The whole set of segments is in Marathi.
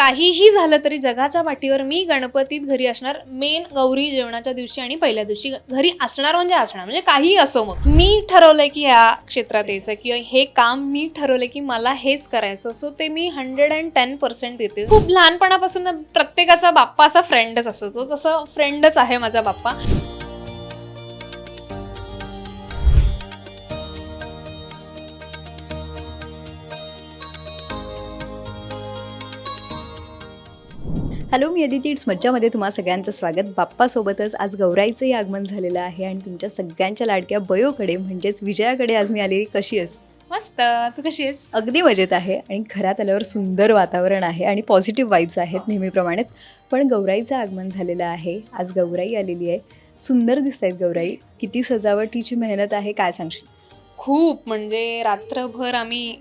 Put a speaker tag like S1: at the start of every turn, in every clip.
S1: काहीही झालं तरी जगाच्या पाठीवर मी गणपतीत घरी असणार मेन गौरी जेवणाच्या दिवशी आणि पहिल्या दिवशी. घरी असणार म्हणजे असणार म्हणजे काहीही असो मग. मी ठरवलंय की ह्या क्षेत्रात यायचं किंवा हे काम मी ठरवलंय की मला हेच करायचं. सो ते मी हंड्रेड अँड टेन पर्सेंट देते. खूप लहानपणापासून प्रत्येकाचा बाप्पा असा फ्रेंडच असतो. तो जसं फ्रेंडच आहे माझा बाप्पा.
S2: हॅलो मी अदिती. इट्स मज्जामध्ये तुम्हा सगळ्यांचं स्वागत. बाप्पासोबतच आज गौराईचंही आगमन झालेलं आहे आणि तुमच्या सगळ्यांच्या लाडक्या बयोकडे म्हणजेच विजयाकडे आज मी आलेली. कशी आहेस?
S1: मस्त. तू कशी आहेस?
S2: अगदी मजेत आहे आणि घरात आल्यावर सुंदर वातावरण आहे आणि पॉझिटिव्ह वाईब्स आहेत नेहमीप्रमाणेच. पण गौराईचं आगमन झालेलं आहे. आज गौराई आलेली आहे. सुंदर दिसत आहेत गौराई. किती सजावटीची मेहनत आहे काय सांगशील?
S1: खूप. म्हणजे रात्रभर आम्ही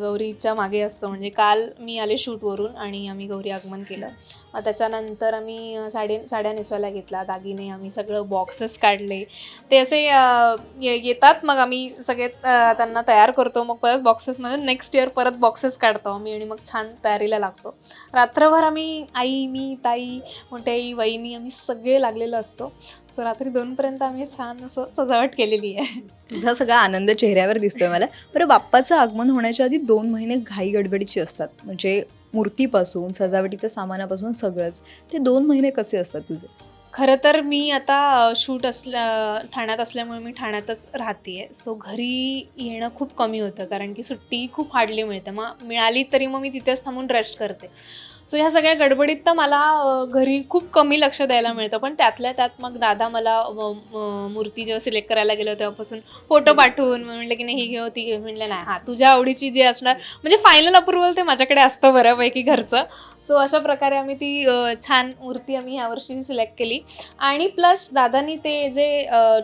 S1: गौरीच्या मागे असतो. म्हणजे काल मी आले शूटवरून आणि आम्ही गौरी आगमन केलं. मग त्याच्यानंतर आम्ही साडे साड्या नेसवायला घेतला. दागिने आम्ही सगळं बॉक्सेस काढले. ते असे ये- येतात. मग आम्ही सगळे त्यांना तयार करतो. मग परत बॉक्सेसमध्ये नेक्स्ट इयर परत बॉक्सेस काढतो आम्ही आणि मग छान तयारीला लागतो. रात्रभर आम्ही आई मी ताई मोठी आई वहिनी आम्ही सगळे लागलेलो असतो. सो रात्री दोनपर्यंत आम्ही छान असं सजावट केलेली आहे.
S2: तुझा सगळा आनंद चेहऱ्यावर दिसतोय मला. बरं बाप्पाचं आगमन होण्याच्या आधी दोन महिने घाई गडबडीची असतात. म्हणजे मूर्तीपासून सजावटीच्या सामानापासून सगळंच. ते दोन महिने कसे असतात तुझे?
S1: खरं तर मी आता शूट असल्या ठाण्यात असल्यामुळे मी ठाण्यातच राहते आहे सो घरी येणं खूप कमी होतं. कारण की सुट्टी खूप हार्डली मिळते. मग मिळाली तरी मग मी तिथेच थांबून रेस्ट करते. सो ह्या सगळ्या गडबडीत तर मला घरी खूप कमी लक्ष द्यायला मिळतं. पण त्यातल्या त्यात मग दादा मला मूर्ती जेव्हा सिलेक्ट करायला गेलो तेव्हापासून फोटो पाठवून म्हटलं की नाही ही घेऊ ती घे म्हटलं नाही हां तुझ्या आवडीची जी असणार म्हणजे फायनल अप्रुव्हल ते माझ्याकडे असतं बऱ्यापैकी घरचं. सो अशा प्रकारे आम्ही ती छान मूर्ती आम्ही यावर्षी सिलेक्ट केली. आणि प्लस दादानी ते जे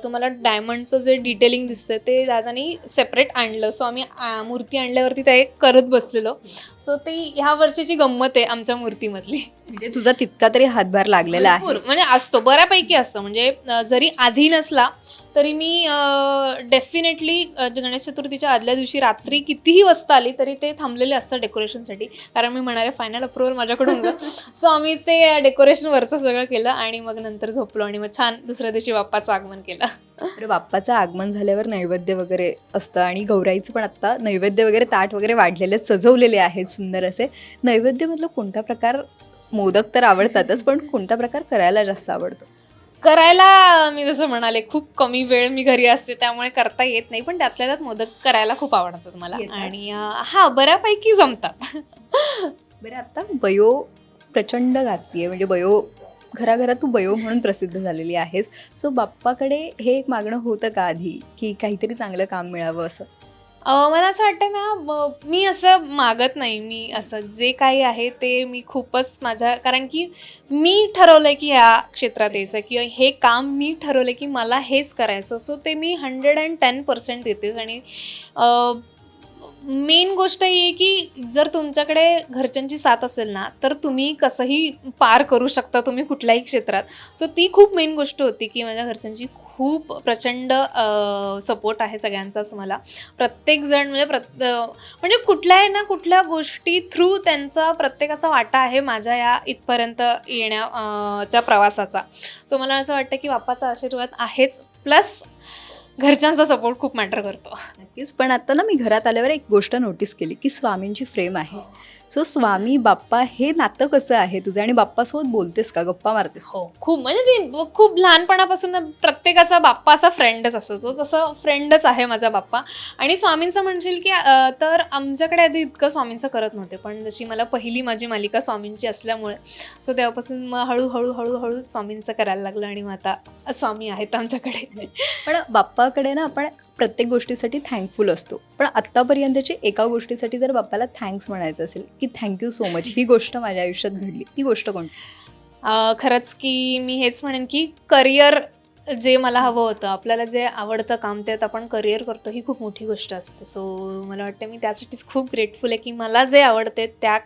S1: तुम्हाला डायमंडचं जे डिटेलिंग दिसतं ते दादानी सेपरेट आणलं. सो आम्ही मूर्ती आणल्यावरती ते करत बसलेलो. सो ती ह्या वर्षीची गंमत आहे आमच्या मूर्तीमधली.
S2: म्हणजे तुझा तितका तरी हातभार लागलेला आहे.
S1: म्हणजे असतो बऱ्यापैकी असतो. म्हणजे जरी आधी नसला तरी मी डेफिनेटली गणेश चतुर्थीच्या आदल्या दिवशी रात्री कितीही वाजता आली तरी ते थांबलेले असतं डेकोरेशनसाठी कारण मी म्हणाले फायनल अप्रुव्हल माझ्याकडून सो आम्ही ते डेकोरेशनवरचं सगळं केलं आणि मग नंतर झोपलो आणि मग छान दुसऱ्या दिवशी बाप्पाचं आगमन केलं.
S2: तर बाप्पाचं आगमन झाल्यावर नैवेद्य वगैरे असतं आणि गौराईचं पण आत्ता नैवेद्य वगैरे ताट वगैरे वाढलेले सजवलेले आहेत सुंदर असे. नैवेद्यमधलं कोणता प्रकार मोदक तर आवडतातच पण कोणता प्रकार करायला जास्त आवडतो?
S1: करायला मी जसं म्हणाले खूप कमी वेळ मी घरी असते त्यामुळे करता येत नाही. पण त्यातल्या त्यात मोदक करायला खूप आवडतात मला.
S2: येतात?
S1: आणि अ, हा बऱ्यापैकी जमतात.
S2: बरं आता बयो प्रचंड गाजतीये म्हणजे बयो घराघरात तू बयो म्हणून प्रसिद्ध झालेली आहेस. सो बाप्पाकडे हे एक मागणं होतं का आधी? की काहीतरी चांगलं काम मिळावं असं?
S1: मला असं वाटतं ना ब- मी असं मागत नाही. मी असं जे काही आहे ते मी खूपच माझ्या कारण की मी ठरवलंय की ह्या क्षेत्रात यायचं किंवा हे काम मी ठरवलंय की मला हेच करायचं. सो ते मी हंड्रेड अँड टेन पर्सेंट देतेच आणि मेन गोष्ट ही आहे की जर तुमच्याकडे घरच्यांची साथ असेल ना तर तुम्ही कसंही पार करू शकता तुम्ही कुठल्याही क्षेत्रात. सो ती खूप मेन गोष्ट होती की माझ्या घरच्यांची खूप प्रचंड सपोर्ट आहे सगळ्यांचाच मला. प्रत्येकजण म्हणजे प्रत म्हणजे कुठल्याही ना कुठल्या गोष्टी थ्रू त्यांचा प्रत्येकाचा वाटा आहे माझ्या या इथपर्यंत येण्या च्या प्रवासाचा. सो मला असं वाटतं की बाप्पाचा आशीर्वाद आहेच. प्लस घरच्यांचा सपोर्ट खूप मॅटर करतो.
S2: नक्कीच. पण आता ना मी घरात आल्यावर एक गोष्ट नोटीस केली की स्वामींची फ्रेम आहे. सो स्वामी बाप्पा हे नातं कसं आहे? तुझं आणि बाप्पासोबत बोलतेस का? गप्पा मारतेस?
S1: हो खूप म्हणजे मी खूप लहानपणापासून प्रत्येकाचा बाप्पा असा फ्रेंडच असतो. तो जसं फ्रेंडच आहे माझा बाप्पा. आणि स्वामींचं म्हणशील की तर आमच्याकडे आधी इतकं स्वामींचं करत नव्हते. पण जशी मला पहिली माझी मालिका स्वामींची असल्यामुळे सो तेव्हापासून मग हळूहळू हळूहळू स्वामींचं करायला लागलं आणि मग आता स्वामी आहेत आमच्याकडे.
S2: पण बाप्पाकडे ना आपण प्रत्येक गोष्टीसाठी थँकफुल असतो. पण आत्तापर्यंतची एका गोष्टीसाठी जर बाप्पाला थँक्स म्हणायचं असेल की थँक्यू सो मच ही गोष्ट माझ्या आयुष्यात घडली ती गोष्ट कोणती
S1: खरंच की मी हेच म्हणेन की करिअर जे मला हवं होतं आपल्याला जे आवडतं काम त्यात आपण करिअर करतो ही खूप मोठी गोष्ट असते. सो मला वाटतं मी त्यासाठीच खूप ग्रेटफुल आहे की मला जे आवडते त्या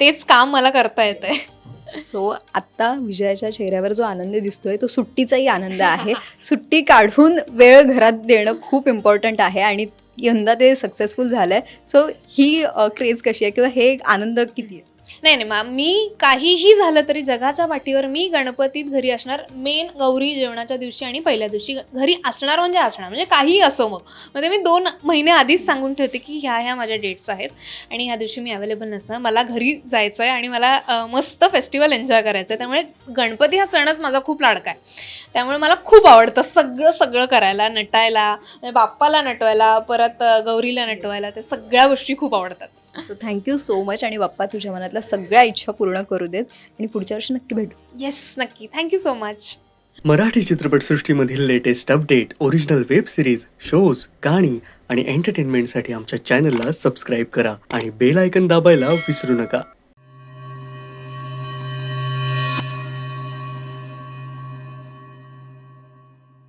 S1: तेच काम मला करता येतं आहे
S2: सो आत्ता विजयाच्या चेहऱ्यावर जो आनंद दिसतोय तो सुट्टीचाही आनंद आहे. सुट्टी काढून वेळ घरात देणं खूप इम्पॉर्टंट आहे आणि यंदा ते सक्सेसफुल झालंय. सो ही क्रेज कशी आहे? किंवा हे एक आनंद किती आहे?
S1: नाही नाही मा- मी काहीही झालं तरी जगाच्या पाठीवर मी गणपतीत घरी असणार मेन गौरी जेवणाच्या दिवशी आणि पहिल्या दिवशी. घरी असणार म्हणजे असणार म्हणजे काहीही असो मग. म्हणजे मी दोन महिने आधीच सांगून ठेवते की ह्या ह्या माझ्या डेट्स आहेत आणि ह्या दिवशी मी अवेलेबल नसणार. मला घरी जायचं आहे आणि मला मस्त फेस्टिवल एन्जॉय करायचं आहे त्यामुळे गणपती हा सणच माझा खूप लाडका आहे. त्यामुळे मला खूप आवडतं सगळं सगळं करायला नटायला म्हणजे बाप्पाला नटवायला परत गौरीला नटवायला त्या सगळ्या गोष्टी खूप आवडतात.
S2: सो थँक्यू सो मच आणि बाप्पा तुझ्या मनातल्या सगळ्या इच्छा पूर्ण करू देत आणि पुढच्या वर्षी नक्की भेटू.
S1: येस नक्की. Thank you so much
S3: Marathi चित्रपटसृष्टीमधील latest update original web series shows गाणी आणि एंटरटेनमेंटसाठी आमच्या चॅनलला सबस्क्राईब करा आणि बेल आयकन दाबायला विसरू नका.